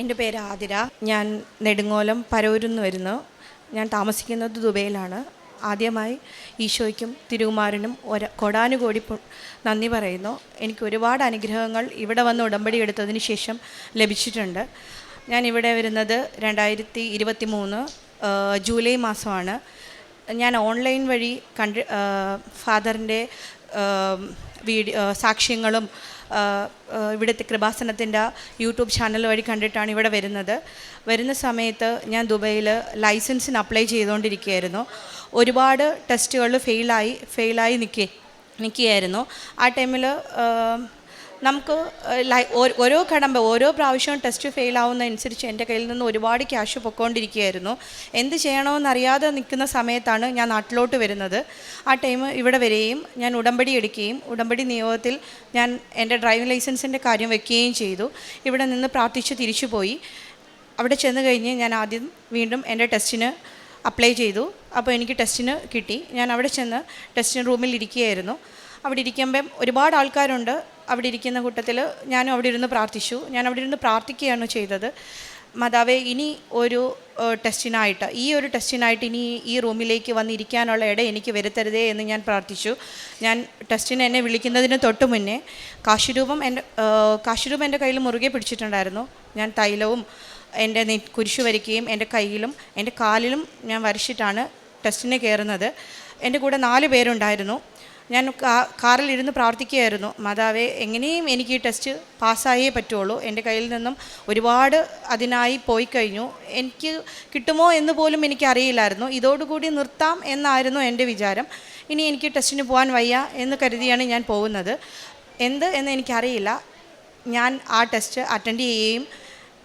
എന്റെ പേര് ആതിര. ഞാൻ നെടുങ്ങോലം പരൂരിൽ നിന്ന് വരുന്നു. ഞാൻ താമസിക്കുന്നത് ദുബൈയിലാണ്. ആദ്യമായി ഈശോയ്ക്കും തിരുകുമാരനും ഒര കൊടാനുകോടി നന്ദി പറയുന്നു. എനിക്ക് ഒരുപാട് അനുഗ്രഹങ്ങൾ ഇവിടെ വന്ന് ഉടമ്പടി എടുത്തതിന് ശേഷം ലഭിച്ചിട്ടുണ്ട്. ഞാൻ ഇവിടെ വരുന്നത് രണ്ടായിരത്തി ഇരുപത്തി മൂന്ന് ജൂലൈ മാസമാണ്. ഞാൻ ഓൺലൈൻ വഴി കണ്ട് ഫാദറിന്റെ വീഡിയോ സാക്ഷ്യങ്ങളും ഇവിടുത്തെ കൃപാസനത്തിന്റെ യൂട്യൂബ് ചാനൽ വഴി കണ്ടിട്ടാണ് ഇവിടെ വരുന്നത്. വരുന്ന സമയത്ത് ഞാൻ ദുബൈയിൽ ലൈസൻസിന് അപ്ലൈ ചെയ്തുകൊണ്ടിരിക്കുകയായിരുന്നു. ഒരുപാട് ടെസ്റ്റുകൾ ഫെയിലായി ഫെയിലായി നിൽക്കേ നിൽക്കുകയായിരുന്നു. ആ ടൈമിൽ നമുക്ക് ഓരോ കടമ്പ ഓരോ പ്രാവശ്യവും ടെസ്റ്റ് ഫെയിൽ ആവുന്നതനുസരിച്ച് എന്റെ കയ്യിൽ നിന്ന് ഒരുപാട് ക്യാഷ് പൊക്കോണ്ടിരിക്കുകയായിരുന്നു. എന്ത് ചെയ്യണമെന്നറിയാതെ നിൽക്കുന്ന സമയത്താണ് ഞാൻ നാട്ടിലോട്ട് വരുന്നത്. ആ ടൈം ഇവിടെ വരികയും ഞാൻ ഉടമ്പടി എടുക്കുകയും ഉടമ്പടി നിയോഗത്തിൽ ഞാൻ എന്റെ ഡ്രൈവിംഗ് ലൈസൻസിന്റെ കാര്യം വെക്കുകയും ചെയ്തു. ഇവിടെ നിന്ന് പ്രാർത്ഥിച്ച് തിരിച്ചു പോയി. അവിടെ ചെന്ന് കഴിഞ്ഞ് ഞാൻ ആദ്യം വീണ്ടും എന്റെ ടെസ്റ്റിന് അപ്ലൈ ചെയ്തു. അപ്പോൾ എനിക്ക് ടെസ്റ്റിന് കിട്ടി. ഞാൻ അവിടെ ചെന്ന് ടെസ്റ്റിന് റൂമിൽ ഇരിക്കുകയായിരുന്നു. അവിടെ ഇരിക്കുമ്പം ഒരുപാട് ആൾക്കാരുണ്ട്. അവിടെ ഇരിക്കുന്ന കൂട്ടത്തിൽ ഞാനും അവിടെ ഇരുന്ന് പ്രാർത്ഥിച്ചു. ഞാൻ അവിടെ ഇരുന്ന് പ്രാർത്ഥിക്കുകയാണ് ചെയ്തത്. മാതാവേ ഇനി ഒരു ടെസ്റ്റിനായിട്ട് ഈ ഒരു ടെസ്റ്റിനായിട്ട് ഇനി ഈ റൂമിലേക്ക് വന്നിരിക്കാനുള്ള ഇട എനിക്ക് വരുത്തരുതേ എന്ന് ഞാൻ പ്രാർത്ഥിച്ചു. ഞാൻ ടെസ്റ്റിന് എന്നെ വിളിക്കുന്നതിന് തൊട്ട് മുന്നേ കാശുരൂപം എന്റെ കാശുരൂപം എന്റെ കയ്യിൽ മുറുകെ പിടിച്ചിട്ടുണ്ടായിരുന്നു. ഞാൻ തൈലവും എന്റെ നെ കുരിശു വരയ്ക്കുകയും എന്റെ കയ്യിലും എന്റെ കാലിലും ഞാൻ വരച്ചിട്ടാണ് ടെസ്റ്റിന് കയറുന്നത്. എന്റെ കൂടെ നാല് പേരുണ്ടായിരുന്നു. ഞാൻ കാറിൽ ഇരുന്ന് പ്രാർത്ഥിക്കുകയായിരുന്നു. മാതാവേ എങ്ങനെയും എനിക്ക് ഈ ടെസ്റ്റ് പാസ്സായേ പറ്റുള്ളൂ. എന്റെ കയ്യിൽ നിന്നും ഒരുപാട് അതിനായി പോയി കഴിഞ്ഞു. എനിക്ക് കിട്ടുമോ എന്ന് പോലും എനിക്ക് അറിയില്ലായിരുന്നു ഇതോടുകൂടി നിർത്താം എന്നായിരുന്നു എന്റെ വിചാരം. ഇനി എനിക്ക് ടെസ്റ്റിന് പോകാൻ വയ്യ എന്ന് കരുതിയാണ് ഞാൻ പോകുന്നത്. എന്ത് എന്ന് എനിക്കറിയില്ല. ഞാൻ ആ ടെസ്റ്റ് അറ്റൻഡ് ചെയ്യുകയും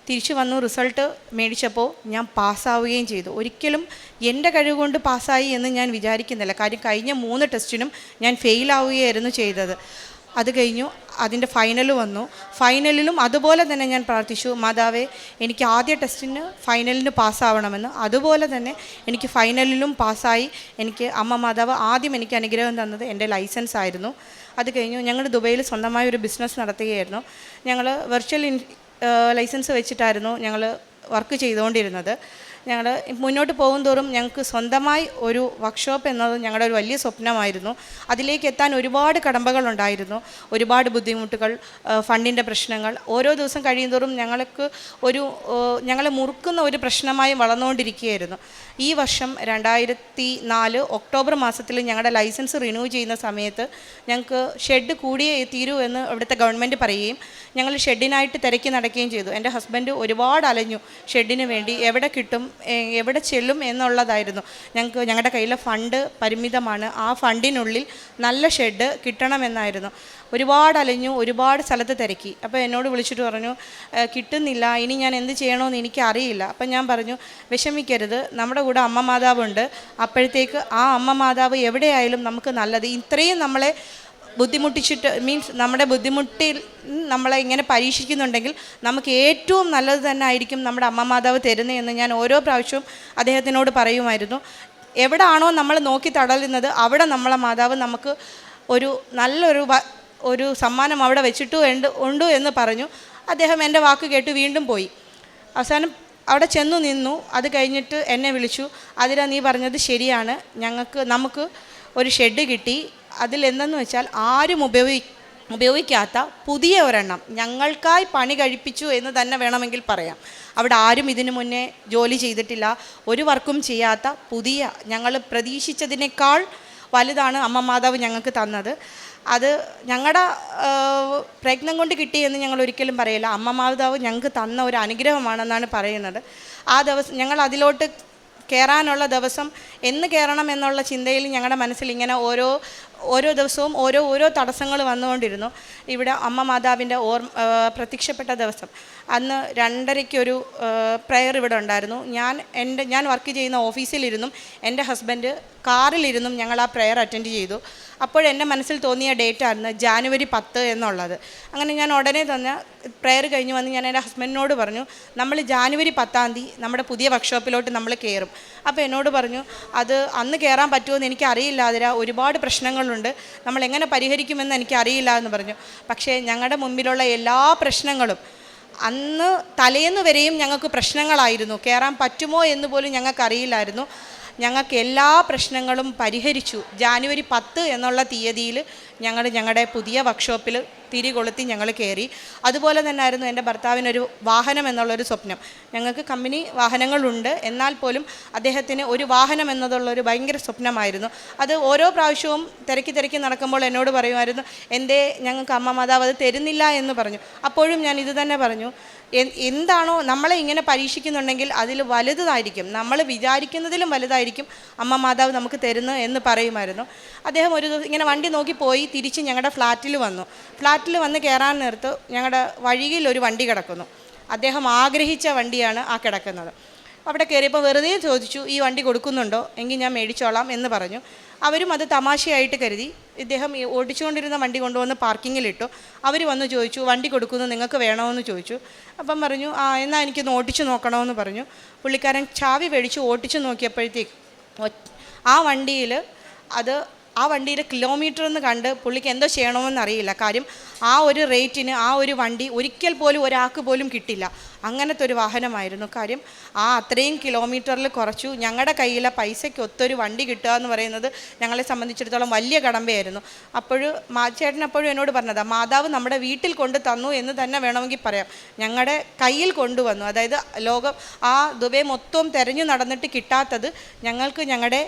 തിരിച്ചു വന്നു റിസൾട്ട് മേടിച്ചപ്പോൾ ഞാൻ പാസ്സാവുകയും ചെയ്തു. ഒരിക്കലും എന്റെ കഴിവ് കൊണ്ട് പാസ്സായി എന്ന് ഞാൻ വിചാരിക്കുന്നില്ല. കാര്യം കഴിഞ്ഞ മൂന്ന് ടെസ്റ്റിനും ഞാൻ ഫെയിലാവുകയായിരുന്നു ചെയ്തത്. അത് കഴിഞ്ഞു അതിന്റെ ഫൈനൽ വന്നു. ഫൈനലിലും അതുപോലെ തന്നെ ഞാൻ പ്രാർത്ഥിച്ചു മാതാവേ എനിക്ക് ആദ്യ ടെസ്റ്റിന് ഫൈനലിന് പാസ്സാവണമെന്ന്. അതുപോലെ തന്നെ എനിക്ക് ഫൈനലിലും പാസ്സായി. എനിക്ക് അമ്മ മാതാവ് ആദ്യം എനിക്ക് അനുഗ്രഹം തന്നത് എന്റെ ലൈസൻസ് ആയിരുന്നു അത് കഴിഞ്ഞു ഞങ്ങൾ ദുബൈയിൽ സ്വന്തമായ ഒരു ബിസിനസ് നടത്തുകയായിരുന്നു. ഞങ്ങൾ വെർച്വൽ ലൈസൻസ് വെച്ചിട്ടായിരുന്നു ഞങ്ങൾ വർക്ക് ചെയ്തുകൊണ്ടിരുന്നത്. ഞങ്ങൾ മുന്നോട്ട് പോകും തോറും ഞങ്ങൾക്ക് സ്വന്തമായി ഒരു വർക്ക്ഷോപ്പ് എന്നത് ഞങ്ങളുടെ ഒരു വലിയ സ്വപ്നമായിരുന്നു. അതിലേക്ക് എത്താൻ ഒരുപാട് കടമ്പകളുണ്ടായിരുന്നു. ഒരുപാട് ബുദ്ധിമുട്ടുകൾ ഫണ്ടിന്റെ പ്രശ്നങ്ങൾ. ഓരോ ദിവസം കഴിയുന്തോറും ഞങ്ങൾക്ക് ഒരു ഞങ്ങളെ മുറുക്കുന്ന ഒരു പ്രശ്നമായി വളർന്നുകൊണ്ടിരിക്കുകയായിരുന്നു. ഈ വർഷം രണ്ടായിരത്തി നാല് ഒക്ടോബർ മാസത്തിൽ ഞങ്ങളുടെ ലൈസൻസ് റിന്യൂ ചെയ്യുന്ന സമയത്ത് ഞങ്ങൾക്ക് ഷെഡ് കൂടിയേ തീരൂ എന്ന് അവിടുത്തെ ഗവൺമെന്റ് പറയുകയും ഞങ്ങൾ ഷെഡിനായിട്ട് തിരക്കി നടക്കുകയും ചെയ്തു. എന്റെ ഹസ്ബൻഡ് ഒരുപാട് അലഞ്ഞു. ഷെഡിന് വേണ്ടി എവിടെ കിട്ടും എവിടെ ചെല്ലും എന്നുള്ളതായിരുന്നു. ഞങ്ങൾക്ക് ഞങ്ങളുടെ കയ്യിലെ ഫണ്ട് പരിമിതമാണ്. ആ ഫണ്ടിനുള്ളിൽ നല്ല ഷെഡ് കിട്ടണമെന്നായിരുന്നു. ഒരുപാട് അലഞ്ഞു ഒരുപാട് സ്ഥലത്ത് തിരക്കി. അപ്പോൾ എന്നോട് വിളിച്ചിട്ട് പറഞ്ഞു കിട്ടുന്നില്ല ഇനി ഞാൻ എന്ത് ചെയ്യണമെന്ന് എനിക്ക് അറിയില്ല അപ്പം ഞാൻ പറഞ്ഞു വിഷമിക്കരുത് നമ്മുടെ കൂടെ അമ്മ മാതാവുണ്ട്. അപ്പോഴത്തേക്ക് ആ അമ്മ മാതാവ് എവിടെയായാലും നമുക്ക് നല്ലത്. ഇത്രയും നമ്മളെ ബുദ്ധിമുട്ടിച്ചിട്ട് മീൻസ് നമ്മുടെ ബുദ്ധിമുട്ടിൽ നമ്മളെ ഇങ്ങനെ പരീക്ഷിക്കുന്നുണ്ടെങ്കിൽ നമുക്ക് ഏറ്റവും നല്ലത് തന്നെ ആയിരിക്കും നമ്മുടെ അമ്മ മാതാവ് തരുന്നതെന്ന് ഞാൻ ഓരോ പ്രാവശ്യവും അദ്ദേഹത്തിനോട് പറയുമായിരുന്നു. എവിടാണോ നമ്മൾ നോക്കി തടലുന്നത് അവിടെ നമ്മളെ മാതാവ് നമുക്ക് ഒരു നല്ലൊരു ഒരു സമ്മാനം അവിടെ വെച്ചിട്ടു ഉണ്ട് ഉണ്ട് എന്ന് പറഞ്ഞു. അദ്ദേഹം എന്റെ വാക്ക് കേട്ട് വീണ്ടും പോയി. അവസാനം അവിടെ ചെന്നു നിന്നു. അത് കഴിഞ്ഞിട്ട് എന്നെ വിളിച്ചു. അതിലാ നീ പറഞ്ഞത് ശരിയാണ്. ഞങ്ങൾക്ക് നമുക്ക് ഒരു ഷെഡ് കിട്ടി. അതിൽ എന്തെന്ന് വെച്ചാൽ ആരും ഉപയോഗി ഉപയോഗിക്കാത്ത പുതിയ ഒരെണ്ണം. ഞങ്ങൾക്കായി പണി കഴിപ്പിച്ചു എന്ന് തന്നെ വേണമെങ്കിൽ പറയാം. അവിടെ ആരും ഇതിനു മുന്നേ ജോലി ചെയ്തിട്ടില്ല. ഒരു വർക്കും ചെയ്യാത്ത പുതിയ ഞങ്ങൾ പ്രതീക്ഷിച്ചതിനേക്കാൾ വലുതാണ് അമ്മ മാതാവ് ഞങ്ങൾക്ക് തന്നത്. അത് ഞങ്ങളുടെ പ്രയത്നം കൊണ്ട് കിട്ടിയെന്ന് ഞങ്ങൾ ഒരിക്കലും പറയില്ല. അമ്മ മാതാവ് ഞങ്ങൾക്ക് തന്ന ഒരു അനുഗ്രഹമാണെന്നാണ് പറയുന്നത്. ആ ദിവസം ഞങ്ങൾ അതിലോട്ട് കയറാനുള്ള ദിവസം എന്ന് കയറണം എന്നുള്ള ചിന്തയിൽ ഞങ്ങളുടെ മനസ്സിൽ ഇങ്ങനെ ഓരോ ഓരോ ദിവസവും ഓരോ ഓരോ തടസ്സങ്ങൾ വന്നുകൊണ്ടിരുന്നു. ഇവിടെ അമ്മ മാതാവിന്റെ ഓർ പ്രത്യക്ഷപ്പെട്ട ദിവസം. അന്ന് രണ്ടരയ്ക്കൊരു പ്രെയർ ഇവിടെ ഉണ്ടായിരുന്നു. ഞാൻ എന്റെ ഞാൻ വർക്ക് ചെയ്യുന്ന ഓഫീസിലിരുന്നും എന്റെ ഹസ്ബൻഡ് കാറിലിരുന്നും ഞങ്ങൾ ആ പ്രെയർ അറ്റൻഡ് ചെയ്തു. അപ്പോഴെന്റെ മനസ്സിൽ തോന്നിയ ഡേറ്റ് ആയിരുന്നു ജാനുവരി പത്ത് എന്നുള്ളത്. അങ്ങനെ ഞാൻ ഉടനെ തന്നെ പ്രെയർ കഴിഞ്ഞ് വന്ന് ഞാൻ എന്റെ ഹസ്ബൻഡിനോട് പറഞ്ഞു നമ്മൾ ജാനുവരി പത്താം തീയതി നമ്മുടെ പുതിയ വർക്ക്ഷോപ്പിലോട്ട് നമ്മൾ കയറും. അപ്പോൾ എന്നോട് പറഞ്ഞു അത് അന്ന് കയറാൻ പറ്റുമെന്ന് എനിക്ക് അറിയില്ല അതിരാ ഒരുപാട് പ്രശ്നങ്ങളുണ്ട്. നമ്മൾ എങ്ങനെ പരിഹരിക്കുമെന്ന് എനിക്ക് അറിയില്ല എന്ന് പറഞ്ഞു. പക്ഷേ ഞങ്ങളുടെ മുമ്പിലുള്ള എല്ലാ പ്രശ്നങ്ങളും അന്ന് തലേന്ന് വരെയും ഞങ്ങൾക്ക് പ്രശ്നങ്ങളായിരുന്നു. കയറാൻ പറ്റുമോ എന്ന് പോലും ഞങ്ങൾക്കറിയില്ലായിരുന്നു ഞങ്ങൾക്ക് എല്ലാ പ്രശ്നങ്ങളും പരിഹരിച്ചു. ജാനുവരി പത്ത് എന്നുള്ള തീയതിയിൽ ഞങ്ങൾ ഞങ്ങളുടെ പുതിയ വർക്ക്ഷോപ്പിൽ തിരി കൊളുത്തി ഞങ്ങൾ കയറി. അതുപോലെ തന്നെ ആയിരുന്നു എന്റെ ഭർത്താവിനൊരു വാഹനം എന്നുള്ളൊരു സ്വപ്നം. ഞങ്ങൾക്ക് കമ്പനി വാഹനങ്ങളുണ്ട്. എന്നാൽ പോലും അദ്ദേഹത്തിന് ഒരു വാഹനം എന്നതുള്ളൊരു ഭയങ്കര സ്വപ്നമായിരുന്നു. അത് ഓരോ പ്രാവശ്യവും തിരക്കി തിരക്കി നടക്കുമ്പോൾ എന്നോട് പറയുമായിരുന്നു എന്റെ ഞങ്ങൾക്ക് അമ്മ മാതാവ് അത് തരുന്നില്ല എന്ന് പറഞ്ഞു. അപ്പോഴും ഞാൻ ഇത് തന്നെ പറഞ്ഞു. എന്താണോ നമ്മളെ ഇങ്ങനെ പരീക്ഷിക്കുന്നുണ്ടെങ്കിൽ അതിൽ വലുതായിരിക്കും. നമ്മൾ വിചാരിക്കുന്നതിലും വലുതായിരിക്കും അമ്മ മാതാവ് നമുക്ക് തരുന്നു എന്ന് പറയുമായിരുന്നു. അദ്ദേഹം ഒരു ദിവസം ഇങ്ങനെ വണ്ടി നോക്കി പോയി തിരിച്ച് ഞങ്ങളുടെ ഫ്ലാറ്റിൽ വന്നു. ഫ്ലാറ്റിൽ വന്ന് കയറാൻ നേരത്ത് ഞങ്ങളുടെ വഴിയിൽ ഒരു വണ്ടി കിടക്കുന്നു. അദ്ദേഹം ആഗ്രഹിച്ച വണ്ടിയാണ് ആ കിടക്കുന്നത്. അവിടെ കയറിയപ്പോൾ വെറുതെ ചോദിച്ചു ഈ വണ്ടി കൊടുക്കുന്നുണ്ടോ? എങ്കിൽ ഞാൻ മേടിച്ചോളാം എന്ന് പറഞ്ഞു. അവരും അത് തമാശയായിട്ട് കരുതി. ഇദ്ദേഹം ഓടിച്ചുകൊണ്ടിരുന്ന വണ്ടി കൊണ്ടുവന്ന് പാർക്കിങ്ങിലിട്ടു. അവർ വന്ന് ചോദിച്ചു വണ്ടി കൊടുക്കുന്നു നിങ്ങൾക്ക് വേണമെന്ന് ചോദിച്ചു. അപ്പം പറഞ്ഞു ആ എന്നാൽ എനിക്കൊന്ന് ഓടിച്ചു നോക്കണമെന്ന് പറഞ്ഞു. പുള്ളിക്കാരൻ ചാവി മേടിച്ച് ഓടിച്ചു നോക്കിയപ്പോഴത്തേക്ക് ആ വണ്ടിയിൽ അത് ആ വണ്ടിയുടെ കിലോമീറ്റർ എന്ന് കണ്ട് പുള്ളിക്ക് എന്തോ ചെയ്യണമെന്ന് അറിയില്ല. കാര്യം ആ ഒരു റേറ്റിന് ആ ഒരു വണ്ടി ഒരിക്കൽ പോലും ഒരാൾക്ക് പോലും കിട്ടില്ല. അങ്ങനത്തെ ഒരു വാഹനമായിരുന്നു. കാര്യം ആ അത്രയും കിലോമീറ്ററിൽ കുറച്ചു. ഞങ്ങളുടെ കയ്യിലെ പൈസയ്ക്ക് ഒത്തൊരു വണ്ടി കിട്ടുക എന്ന് പറയുന്നത് ഞങ്ങളെ സംബന്ധിച്ചിടത്തോളം വലിയ കടമ്പയായിരുന്നു. അപ്പോഴും മാ ചേട്ടൻ അപ്പോഴും എന്നോട് പറഞ്ഞതാണ് മാതാവ് നമ്മുടെ വീട്ടിൽ കൊണ്ട് തന്നു എന്ന് തന്നെ വേണമെങ്കിൽ പറയാം. ഞങ്ങളുടെ കയ്യിൽ കൊണ്ടുവന്നു അതായത് ലോകം ആ ദുബൈ മൊത്തം തിരഞ്ഞു നടന്നിട്ട് കിട്ടാത്തത് ഞങ്ങൾക്ക് ഞങ്ങളുടെ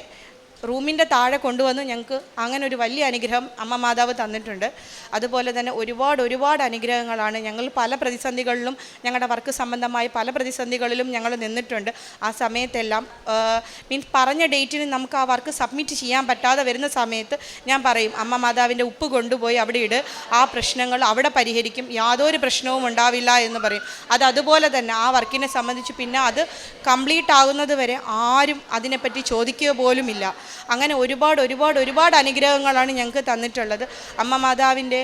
റൂമിന്റെ താഴെ കൊണ്ടുവന്ന് ഞങ്ങൾക്ക് അങ്ങനെ ഒരു വലിയ അനുഗ്രഹം അമ്മ മാതാവ് തന്നിട്ടുണ്ട്. അതുപോലെ തന്നെ ഒരുപാട് ഒരുപാട് അനുഗ്രഹങ്ങളാണ് ഞങ്ങൾ പല പ്രതിസന്ധികളിലും ഞങ്ങളുടെ വർക്ക് സംബന്ധമായ പല പ്രതിസന്ധികളിലും ഞങ്ങൾ നിന്നിട്ടുണ്ട്. ആ സമയത്തെല്ലാം മീൻസ് പറഞ്ഞ ഡേറ്റിന് നമുക്ക് ആ വർക്ക് സബ്മിറ്റ് ചെയ്യാൻ പറ്റാതെ വരുന്ന സമയത്ത് ഞാൻ പറയും അമ്മ മാതാവിന്റെ ഉപ്പ് കൊണ്ടുപോയി അവിടെ ഇട് ആ പ്രശ്നങ്ങൾ അവിടെ പരിഹരിക്കും യാതൊരു പ്രശ്നവും ഉണ്ടാവില്ല എന്ന് പറയും. അത് അതുപോലെ തന്നെ ആ വർക്കിനെ സംബന്ധിച്ച് പിന്നെ അത് കംപ്ലീറ്റ് ആകുന്നത് വരെ ആരും അതിനെപ്പറ്റി ചോദിക്കുക പോലുമില്ല. അങ്ങനെ ഒരുപാട് ഒരുപാട് ഒരുപാട് അനുഗ്രഹങ്ങളാണ് ഞങ്ങൾക്ക് തന്നിട്ടുള്ളത്. അമ്മ മാതാവിന്റെ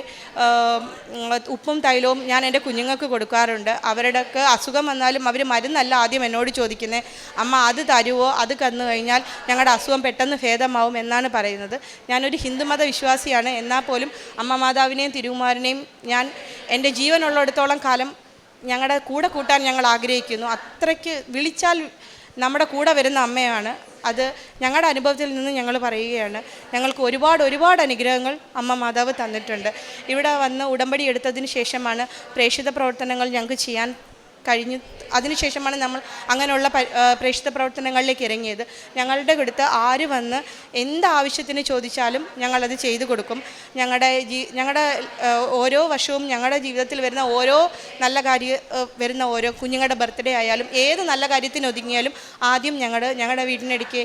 ഉപ്പും തൈലവും ഞാൻ എന്റെ കുഞ്ഞുങ്ങൾക്ക് കൊടുക്കാറുണ്ട്. അവരുടെയൊക്കെ അസുഖം വന്നാലും അവർ മരുന്നല്ല ആദ്യം എന്നോട് ചോദിക്കുന്നത് അമ്മ അത് തരുവോ? അത് കന്നു കഴിഞ്ഞാൽ ഞങ്ങളുടെ അസുഖം പെട്ടെന്ന് ഭേദമാവും എന്നാണ് പറയുന്നത്. ഞാനൊരു ഹിന്ദുമത വിശ്വാസിയാണ് എന്നാൽ പോലും അമ്മ മാതാവിനെയും തിരുകുമാരനെയും ഞാൻ എന്റെ ജീവനുള്ളിടത്തോളം കാലം ഞങ്ങളുടെ കൂടെ കൂട്ടാൻ ഞങ്ങൾ ആഗ്രഹിക്കുന്നു. അത്രയ്ക്ക് വിളിച്ചാൽ നമ്മുടെ കൂടെ വരുന്ന അമ്മയാണ്. അത് ഞങ്ങളുടെ അനുഭവത്തിൽ നിന്ന് ഞങ്ങൾ പറയുകയാണ്. ഞങ്ങൾക്ക് ഒരുപാട് ഒരുപാട് അനുഗ്രഹങ്ങൾ അമ്മ മാതാവ് തന്നിട്ടുണ്ട്. ഇവിടെ വന്ന് ഉടമ്പടി എടുത്തതിന് ശേഷമാണ് പ്രേക്ഷിത പ്രവർത്തനങ്ങൾ ഞങ്ങൾക്ക് ചെയ്യാൻ കഴിഞ്ഞു. അതിനുശേഷമാണ് നമ്മൾ അങ്ങനെയുള്ള പ്രേക്ഷിത പ്രവർത്തനങ്ങളിലേക്ക് ഇറങ്ങിയത്. ഞങ്ങളുടെ അടുത്ത് ആര് വന്ന് എന്താവശ്യത്തിന് ചോദിച്ചാലും ഞങ്ങളത് ചെയ്തു കൊടുക്കും. ഞങ്ങളുടെ ജീ ഞങ്ങളുടെ ഓരോ വർഷവും ഞങ്ങളുടെ ജീവിതത്തിൽ വരുന്ന ഓരോ നല്ല കാര്യം വരുന്ന ഓരോ കുഞ്ഞുങ്ങളുടെ ബർത്ത്ഡേ ആയാലും ഏത് നല്ല കാര്യത്തിന് ഒതുങ്ങിയാലും ആദ്യം ഞങ്ങളുടെ ഞങ്ങളുടെ വീടിനടുക്ക്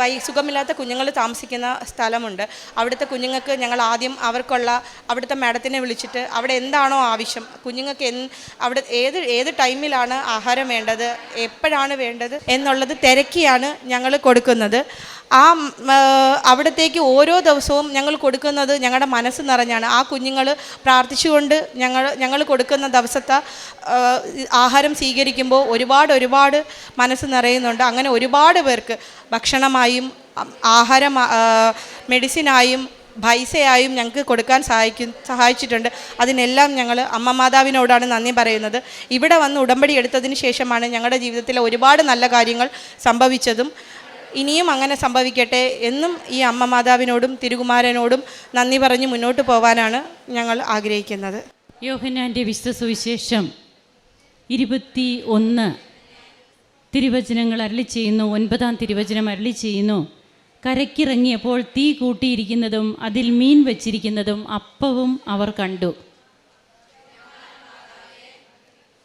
വൈ സുഖമില്ലാത്ത കുഞ്ഞുങ്ങൾ താമസിക്കുന്ന സ്ഥലമുണ്ട്. അവിടുത്തെ കുഞ്ഞുങ്ങൾക്ക് ഞങ്ങൾ ആദ്യം അവർക്കുള്ള അവിടുത്തെ മാഡത്തിനെ വിളിച്ചിട്ട് അവിടെ എന്താണോ ആവശ്യം കുഞ്ഞുങ്ങൾക്ക് എൻ അവിടെ ഏത് ഏത് ടൈമിലാണ് ആഹാരം വേണ്ടത് എപ്പോഴാണ് വേണ്ടത് എന്നുള്ളത് തിരക്കിയാണ് ഞങ്ങൾ കൊടുക്കുന്നത്. ആ അവിടത്തേക്ക് ഓരോ ദിവസവും ഞങ്ങൾ കൊടുക്കുന്നത് ഞങ്ങളുടെ മനസ്സ് നിറഞ്ഞാണ്. ആ കുഞ്ഞുങ്ങൾ പ്രാർത്ഥിച്ചുകൊണ്ട് ഞങ്ങൾ ഞങ്ങൾ കൊടുക്കുന്ന ദിവസത്തെ ആഹാരം സ്വീകരിക്കുമ്പോൾ ഒരുപാട് ഒരുപാട് മനസ്സ് നിറയുന്നുണ്ട്. അങ്ങനെ ഒരുപാട് പേർക്ക് ഭക്ഷണമായും ആഹാരം മെഡിസിനായും പൈസയായും ഞങ്ങൾക്ക് കൊടുക്കാൻ സഹായിക്കും സഹായിച്ചിട്ടുണ്ട്. അതിനെല്ലാം ഞങ്ങൾ അമ്മ മാതാവിനോടാണ് നന്ദി പറയുന്നത്. ഇവിടെ വന്ന് ഉടമ്പടി എടുത്തതിന് ശേഷമാണ് ഞങ്ങളുടെ ജീവിതത്തിലെ ഒരുപാട് നല്ല കാര്യങ്ങൾ സംഭവിച്ചതും. ഇനിയും അങ്ങനെ സംഭവിക്കട്ടെ എന്നും ഈ അമ്മ മാതാവിനോടും തിരുകുമാരനോടും നന്ദി പറഞ്ഞ് മുന്നോട്ട് പോകാനാണ് ഞങ്ങൾ ആഗ്രഹിക്കുന്നത്. യോഹനാന്റെ വിശ്വസുവിശേഷം ഇരുപത്തി ഒന്ന് തിരുവചനങ്ങൾ അരളി ചെയ്യുന്നു. ഒൻപതാം തിരുവചനം അരളി ചെയ്യുന്നു. കരയ്ക്കിറങ്ങിയപ്പോൾ തീ കൂട്ടിയിരിക്കുന്നതും അതിൽ മീൻ വച്ചിരിക്കുന്നതും അപ്പവും അവർ കണ്ടു.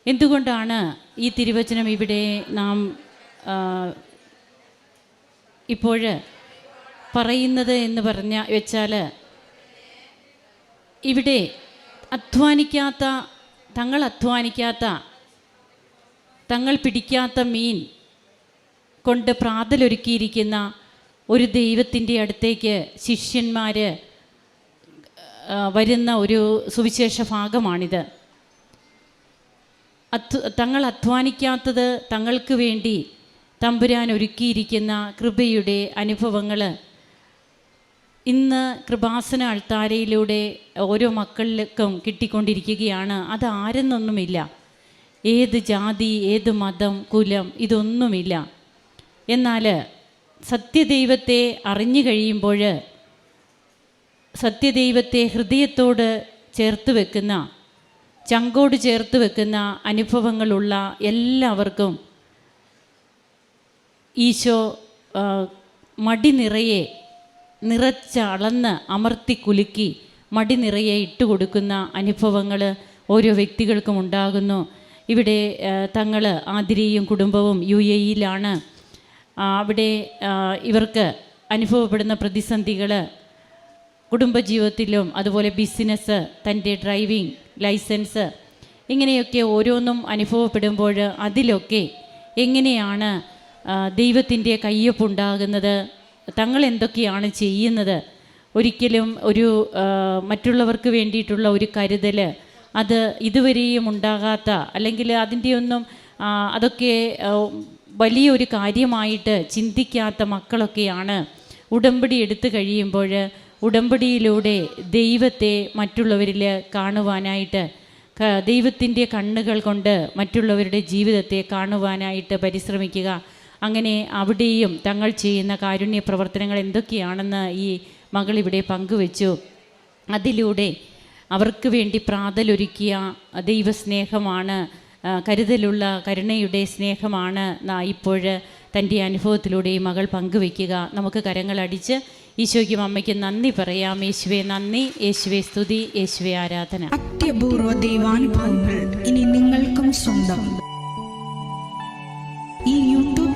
എന്തുകൊണ്ടാണ് ഈ തിരുവചനം ഇവിടെ നാം ഇപ്പോൾ പറയുന്നത് എന്ന് പറഞ്ഞ വെച്ചാൽ ഇവിടെ അധ്വാനിക്കാത്ത തങ്ങൾ അധ്വാനിക്കാത്ത തങ്ങൾ പിടിക്കാത്ത മീൻ കൊണ്ട് പ്രാതലൊരുക്കിയിരിക്കുന്ന ഒരു ദൈവത്തിന്റെ അടുത്തേക്ക് ശിഷ്യന്മാർ വരുന്ന ഒരു സുവിശേഷ ഭാഗമാണിത്. അധ്വ തങ്ങൾ അധ്വാനിക്കാത്തത് തങ്ങൾക്ക് വേണ്ടി തമ്പുരാൻ ഒരുക്കിയിരിക്കുന്ന കൃപയുടെ അനുഭവങ്ങൾ ഇന്ന് കൃപാസന അൾത്താരയിലൂടെ ഓരോ മക്കളിലേക്കും കിട്ടിക്കൊണ്ടിരിക്കുകയാണ്. അത് ആരെന്നൊന്നുമില്ല. ഏത് ജാതി ഏത് മതം കുലം ഇതൊന്നുമില്ല. എന്നാൽ സത്യദൈവത്തെ അറിഞ്ഞു കഴിയുമ്പോൾ സത്യദൈവത്തെ ഹൃദയത്തോട് ചേർത്ത് വെക്കുന്ന ചങ്കോട് ചേർത്ത് വെക്കുന്ന അനുഭവങ്ങളുള്ള എല്ലാവർക്കും ഈശോ മടി നിറയെ നിറച്ച അളന്ന് അമർത്തി കുലുക്കി മടി നിറയെ ഇട്ടുകൊടുക്കുന്ന അനുഭവങ്ങൾ ഓരോ വ്യക്തികൾക്കും ഉണ്ടാകുന്നു. ഇവിടെ തങ്ങൾ ആതിരയും കുടുംബവും യു എ ഇയിലാണ് അവിടെ ഇവർക്ക് അനുഭവപ്പെടുന്ന പ്രതിസന്ധികൾ കുടുംബജീവിതത്തിലും അതുപോലെ ബിസിനസ് തന്റെ ഡ്രൈവിംഗ് ലൈസൻസ് ഇങ്ങനെയൊക്കെ ഓരോന്നും അനുഭവപ്പെടുമ്പോൾ അതിലൊക്കെ എങ്ങനെയാണ് ദൈവത്തിന്റെ കയ്യൊപ്പുണ്ടാകുന്നത് തങ്ങൾ എന്തൊക്കെയാണ് ചെയ്യുന്നത് ഒരിക്കലും ഒരു മറ്റുള്ളവർക്ക് വേണ്ടിയിട്ടുള്ള ഒരു കരുതൽ അത് ഇതുവരെയും ഉണ്ടാകാത്ത അല്ലെങ്കിൽ അതിന്റെയൊന്നും അതൊക്കെ വലിയൊരു കാര്യമായിട്ട് ചിന്തിക്കാത്ത മക്കളൊക്കെയാണ് ഉടമ്പടി എടുത്തു കഴിയുമ്പോൾ ഉടമ്പടിയിലൂടെ ദൈവത്തെ മറ്റുള്ളവരിൽ കാണുവാനായിട്ട് ദൈവത്തിന്റെ കണ്ണുകൾ കൊണ്ട് മറ്റുള്ളവരുടെ ജീവിതത്തെ കാണുവാനായിട്ട് പരിശ്രമിക്കുക. അങ്ങനെ അവിടെയും തങ്ങൾ ചെയ്യുന്ന കാരുണ്യ പ്രവർത്തനങ്ങൾ എന്തൊക്കെയാണെന്ന് ഈ മകളിവിടെ പങ്കുവച്ചു. അതിലൂടെ അവർക്ക് വേണ്ടി പ്രാതലൊരുക്കിയ ദൈവസ്നേഹമാണ് കരുതലുള്ള കരുണയുടെ സ്നേഹമാണ് ഇപ്പോൾ തന്റെ അനുഭവത്തിലൂടെ ഈ മകൾ പങ്കുവെക്കുക നമുക്ക് കരങ്ങളടിച്ച് ഈശോയ്ക്കും അമ്മയ്ക്ക് നന്ദി പറയാം. യേശുവെ നന്ദി. യേശുവെ സ്തുതി. യേശുവെ ആരാധന. അത്യപൂർവ ദൈവാനുഭവങ്ങൾ ഇനി നിങ്ങൾക്കും സ്വന്തം.